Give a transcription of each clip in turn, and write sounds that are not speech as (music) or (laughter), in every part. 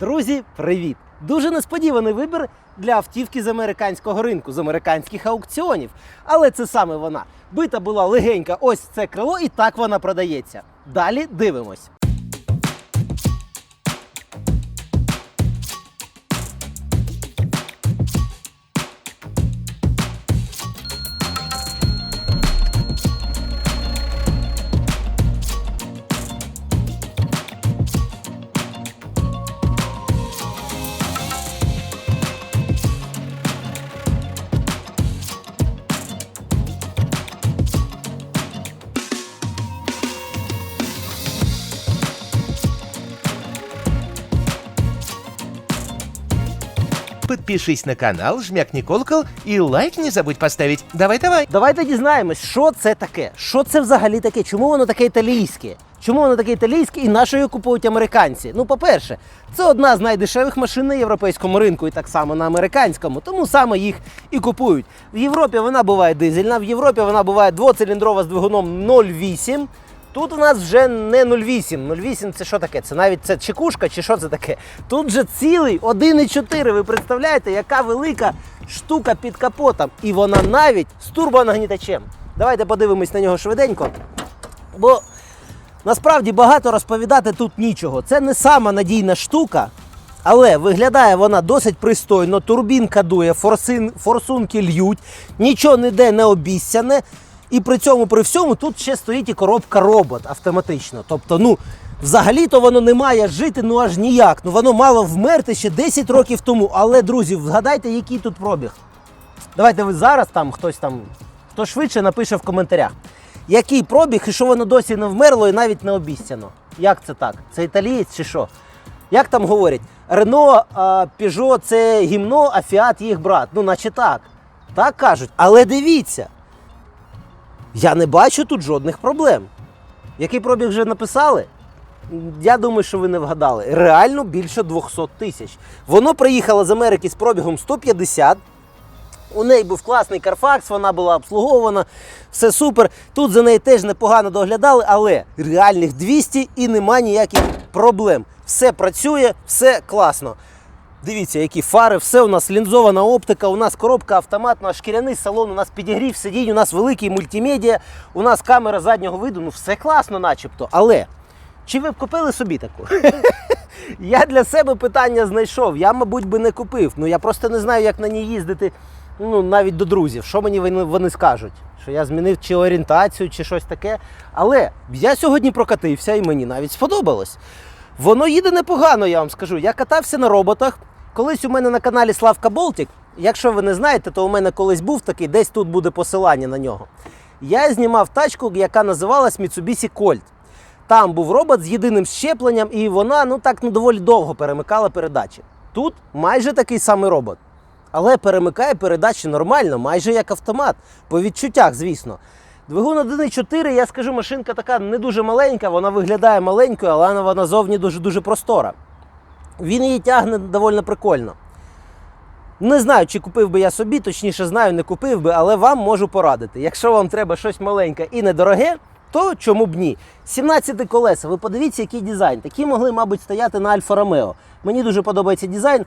Друзі, привіт! Дуже несподіваний вибір для автівки з американського ринку, з американських аукціонів. Але це саме вона. Бита була легенька, ось це крило, і так вона продається. Далі дивимось. Подпишись на канал, жмякни колокол и лайк не забудь поставить. Давай-давай. Давайте дізнаємось, що це таке. Що це взагалі таке? Чому воно таке італійське? Чому воно таке італійське і на що його купують американці? Ну, по-перше, це одна з найдешевих машин на європейському ринку і так само на американському, тому саме їх і купують. В Європі вона буває дизельна, в Європі вона буває двоциліндрова з двигуном 0,8. Тут у нас вже не 0,8. 0,8 це що таке? Це навіть це чекушка чи що це таке? Тут же цілий 1,4. Ви представляєте, яка велика штука під капотом. І вона навіть з турбонагнітачем. Давайте подивимось на нього швиденько. Бо насправді багато розповідати тут нічого. Це не сама надійна штука. Але виглядає вона досить пристойно, турбінка дує, форсин, форсунки льють, нічого ніде не обіцяне. І при цьому, при всьому, тут ще стоїть і коробка робот автоматично. Тобто, ну, взагалі-то воно не має жити ну аж ніяк. Ну воно мало вмерти ще 10 років тому. Але, друзі, вгадайте, який тут пробіг. Давайте ви зараз там хтось там, хто швидше напише в коментарях. Який пробіг і що воно досі не вмерло і навіть не обіцяно. Як це так? Це італієць чи що? Як там говорять? Рено, Peugeot – це гімно, а Фіат їх брат. Ну, наче так. Так кажуть. Але дивіться, я не бачу тут жодних проблем. Який пробіг вже написали? Я думаю, що ви не вгадали. Реально більше 200 тисяч. Воно приїхало з Америки з пробігом 150. У неї був класний Carfax, вона була обслугована, все супер. Тут за неї теж непогано доглядали, але реальних 200 і нема ніяких проблем. Все працює, все класно. Дивіться, які фари, все у нас лінзована оптика, у нас коробка автоматна, шкіряний салон, у нас підігрів сидінь, у нас великий мультимедіа, у нас камера заднього виду, ну все класно, начебто. Але чи ви б купили собі таку? (laughs) Я для себе питання знайшов. Я, мабуть, би не купив. Ну я просто не знаю, як на ній їздити ну, навіть до друзів. Що мені вони, скажуть? Що я змінив чи орієнтацію, чи щось таке. Але я сьогодні прокатився і мені навіть сподобалось. Воно їде непогано, я вам скажу. Я катався на роботах. Колись у мене на каналі Славка Болтік. Якщо ви не знаєте, то у мене колись був такий, десь тут буде посилання на нього. Я знімав тачку, яка називалась Mitsubishi Colt. Там був робот з єдиним щепленням, і вона ну так ну, доволі довго перемикала передачі. Тут майже такий самий робот. Але перемикає передачі нормально, майже як автомат. По відчуттях, звісно. Двигун 1.4, я скажу, машинка така не дуже маленька, вона виглядає маленькою, але вона назовні дуже-дуже простора. Він її тягне доволі прикольно. Не знаю, чи купив би я собі, точніше знаю, не купив би, але вам можу порадити. Якщо вам треба щось маленьке і недороге, то чому б ні? 17 колеса, ви подивіться, який дизайн. Такі могли, мабуть, стояти на Альфа Ромео. Мені дуже подобається дизайн.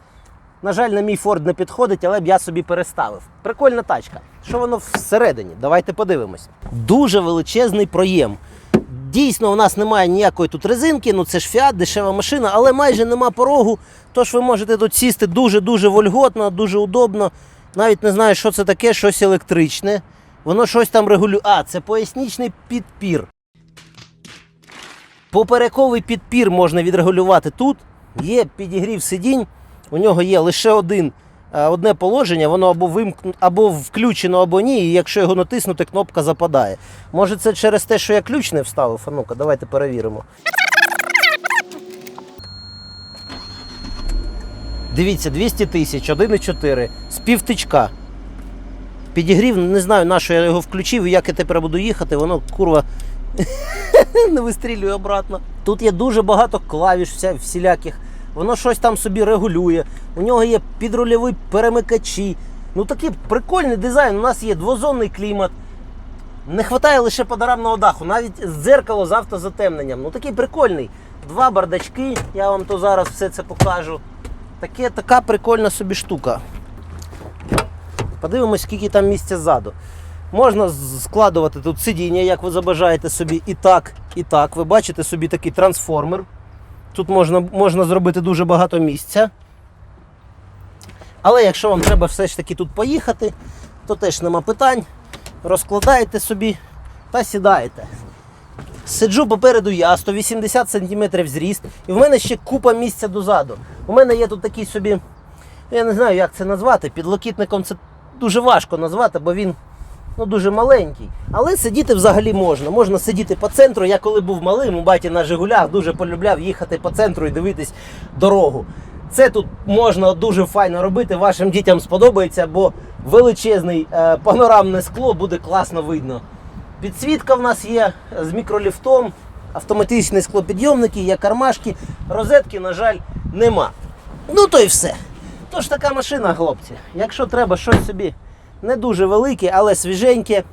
На жаль, на мій Форд не підходить, але б я собі переставив. Прикольна тачка. Що воно всередині? Давайте подивимось. Дуже величезний проєм. Дійсно, у нас немає ніякої тут резинки, ну це ж фіат, дешева машина, але майже нема порогу. Тож ви можете тут сісти дуже-дуже вольготно, дуже удобно. Навіть не знаю, що це таке, щось електричне. Воно щось там регулює. А, це пояснічний підпір. Поперековий підпір можна відрегулювати тут. Є підігрів сидінь. У нього є лише один, одне положення, воно або вимкну, або включено, або ні. І якщо його натиснути, кнопка западає. Може, це через те, що я ключ не вставив? А ну-ка, давайте перевіримо. Дивіться, 200 тисяч, 1,4 з півтичка. Підігрів, не знаю, на що я його включив і як я тепер буду їхати, воно курва (laughs) не вистрілює обратно. Тут є дуже багато клавіш всіляких. Воно щось там собі регулює. У нього є підрульові перемикачі. Ну такий прикольний дизайн. У нас є двозонний клімат. Не вистачає лише панорамного даху, навіть дзеркало з автозатемненням. Ну такий прикольний. два бардачки, я вам то зараз все це покажу. Таке, така прикольна собі штука. Подивимось, скільки там місця ззаду. Можна складувати тут сидіння, як ви забажаєте собі, і так, і так. Ви бачите собі такий трансформер. Тут можна, можна зробити дуже багато місця. Але якщо вам треба все ж таки тут поїхати, то теж нема питань. Розкладаєте собі та сідаєте. Сиджу попереду я, 180 см зріст, і в мене ще купа місця дозаду. У мене є тут такий собі, я не знаю, як це назвати. Підлокітником це дуже важко назвати, бо він ну, дуже маленький. Але сидіти взагалі можна. Можна сидіти по центру. Я коли був малим, у баті на Жигулях дуже полюбляв їхати по центру і дивитись дорогу. Це тут можна дуже файно робити, вашим дітям сподобається, бо величезний е, панорамне скло буде класно видно. Підсвітка в нас є з мікроліфтом, автоматичні склопідйомники, є кармашки, розетки, на жаль, нема. Ну то і все. Тож така машина, хлопці. Якщо треба щось собі не дуже велике, але свіженьке,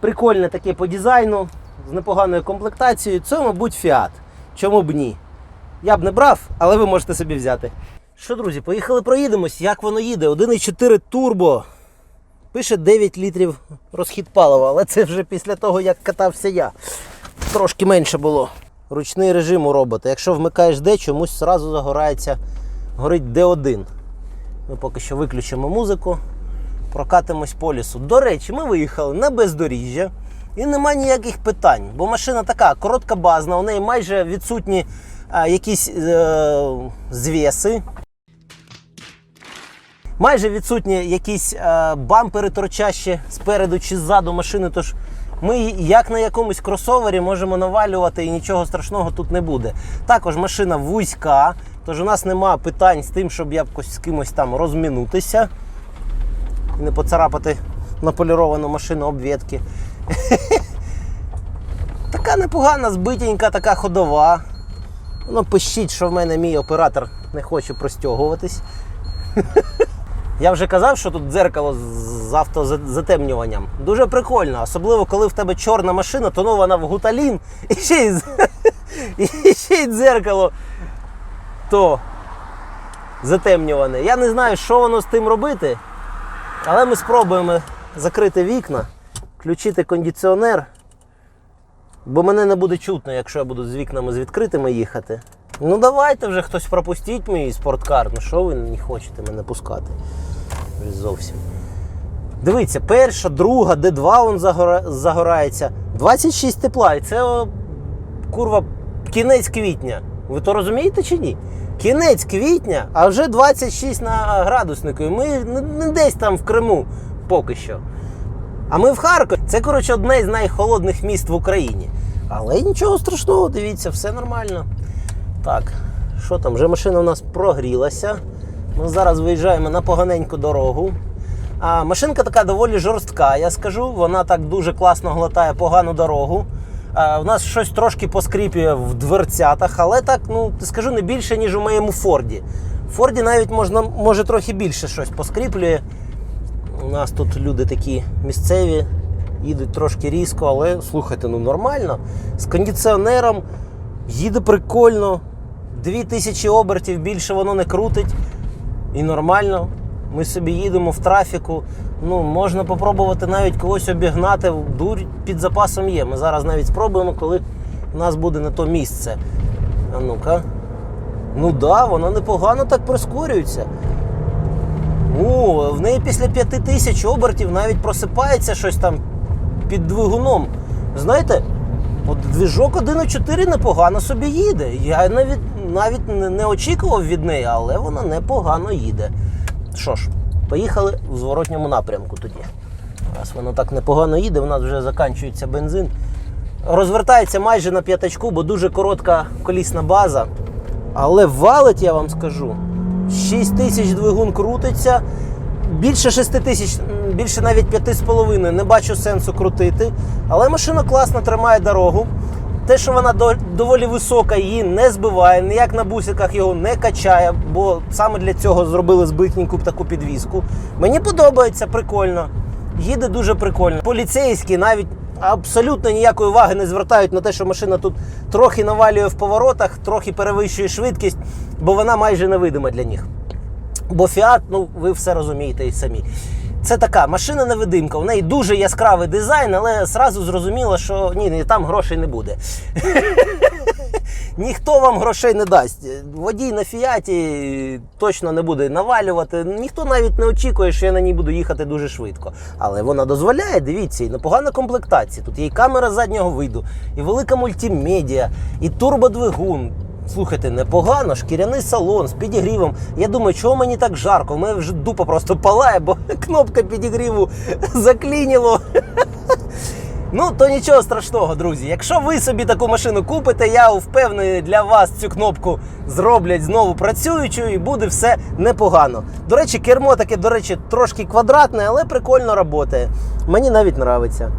прикольне таке по дизайну, з непоганою комплектацією, це, мабуть, Fiat. Чому б ні? Я б не брав, але ви можете собі взяти. Що, друзі, поїхали проїдемось. Як воно їде? 1,4 турбо. Пише 9 літрів розхід палива, але це вже після того, як катався я. Трошки менше було. Ручний режим у робота. Якщо вмикаєш D, чомусь одразу загорається, горить D1. Ми поки що виключимо музику, прокатимось по лісу. До речі, ми виїхали на бездоріжжя і нема ніяких питань, бо машина така короткобазна, у неї майже відсутні а, якісь е, звіси. Майже відсутні якісь е, бампери торчащі спереду чи ззаду машини. Тож ми як на якомусь кросовері можемо навалювати і нічого страшного тут не буде. Також машина вузька, тож у нас нема питань з тим, щоб якось з кимось там розмінутися не поцарапати наполіровану машину обвідки. (laughs) Така непогана, збитенька, така ходова. Воно пищить, що в мене мій оператор не хоче простягуватись. (laughs) Я вже казав, що тут дзеркало з автозатемнюванням. Дуже прикольно, особливо коли в тебе чорна машина, тонована в гуталін, (laughs) і ще й, і ще й дзеркало то затемнюване. Я не знаю, що воно з тим робити, але ми спробуємо закрити вікна, включити кондиціонер, бо мене не буде чутно, якщо я буду з вікнами з відкритими їхати. Ну давайте вже хтось пропустіть мій спорткар. Ну що ви не хочете мене пускати? Зовсім. Дивіться, перша, друга, Д2 он загора... загорається. 26 тепла. І це курва кінець квітня. Ви то розумієте чи ні? Кінець квітня, а вже 26 на градуснику. І ми не, десь там в Криму поки що. А ми в Харкові. Це, коротше, одне з найхолодних міст в Україні. Але нічого страшного, дивіться, все нормально. Так, що там? Вже машина у нас прогрілася. Ми зараз виїжджаємо на поганеньку дорогу. А машинка така доволі жорстка, я скажу. Вона так дуже класно глотає погану дорогу. У нас щось трошки поскріпює в дверцятах, але так, ну, скажу, не більше, ніж у моєму Форді. В Форді навіть можна, може трохи більше щось поскріплює. У нас тут люди такі місцеві, їдуть трошки різко, але слухайте, ну нормально. З кондиціонером їде прикольно. 2000 обертів більше воно не крутить. І нормально. Ми собі їдемо в трафіку. Ну, можна попробувати навіть когось обігнати. Дурь під запасом є. Ми зараз навіть спробуємо, коли у нас буде на то місце. А ну-ка. Ну да, воно непогано так прискорюється. О, в неї після 5 тисяч обертів навіть просипається щось там під двигуном. Знаєте, от двіжок 1.4 непогано собі їде. Я навіть навіть не очікував від неї, але вона непогано їде. Що ж, поїхали в зворотньому напрямку тоді. Раз воно так непогано їде, в нас вже закінчується бензин. Розвертається майже на п'ятачку, бо дуже коротка колісна база. Але валить, я вам скажу. 6 тисяч двигун крутиться. Більше 6 тисяч, більше навіть 5,5 не бачу сенсу крутити. Але машина класно тримає дорогу. Те, що вона доволі висока, її не збиває, ніяк на бусиках його не качає, бо саме для цього зробили збитненьку таку підвіску. Мені подобається, прикольно. Їде дуже прикольно. Поліцейські навіть абсолютно ніякої уваги не звертають на те, що машина тут трохи навалює в поворотах, трохи перевищує швидкість, бо вона майже невидима для них. Бо Фіат, ну ви все розумієте і самі. Це така машина-невидимка. У неї дуже яскравий дизайн, але зразу зрозуміло, що ні, там грошей не буде. (laughs) Ніхто вам грошей не дасть. Водій на фіаті точно не буде навалювати. Ніхто навіть не очікує, що я на ній буду їхати дуже швидко. Але вона дозволяє, дивіться, і непогана комплектація. Тут є і камера заднього виду, і велика мультимедіа, і турбодвигун. Слухайте, непогано, шкіряний салон з підігрівом. Я думаю, чого мені так жарко? У мене вже дупа просто палає, бо (laughs) кнопка підігріву заклініло. (laughs) Ну, то нічого страшного, друзі. Якщо ви собі таку машину купите, я впевнений, для вас цю кнопку зроблять знову працюючою і буде все непогано. До речі, кермо таке, до речі, трошки квадратне, але прикольно працює. Мені навіть нравиться.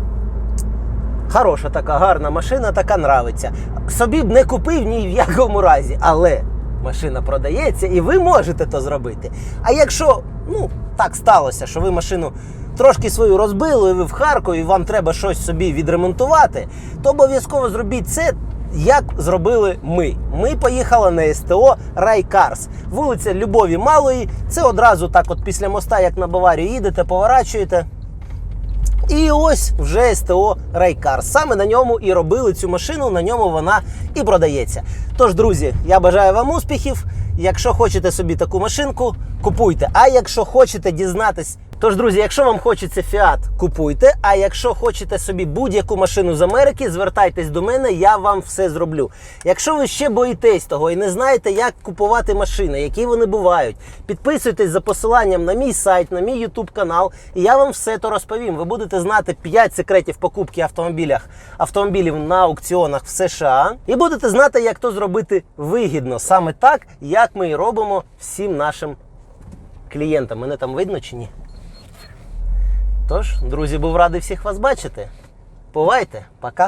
Хороша така гарна машина, така нравиться. Собі б не купив ні в якому разі, але машина продається і ви можете то зробити. А якщо ну так сталося, що ви машину трошки свою розбили, ви в Харкові, вам треба щось собі відремонтувати, то обов'язково зробіть це. Як зробили ми? Ми поїхали на СТО Райкарс, вулиця Любові Малої. Це одразу так, от після моста, як на Баварію, їдете, поворачуєте. І ось вже СТО Райкар. Саме на ньому і робили цю машину, на ньому вона і продається. Тож, друзі, я бажаю вам успіхів. Якщо хочете собі таку машинку, купуйте. А якщо хочете дізнатись. Тож, друзі, якщо вам хочеться Fiat, купуйте. А якщо хочете собі будь-яку машину з Америки, звертайтесь до мене, я вам все зроблю. Якщо ви ще боїтесь того і не знаєте, як купувати машини, які вони бувають, підписуйтесь за посиланням на мій сайт, на мій YouTube канал, і я вам все то розповім. Ви будете знати 5 секретів покупки автомобілях, автомобілів на аукціонах в США, і будете знати, як то зробити вигідно, саме так, як ми і робимо всім нашим клієнтам. Мене там видно чи ні? Тож, друзі, був радий всіх вас бачити. Бувайте, пока.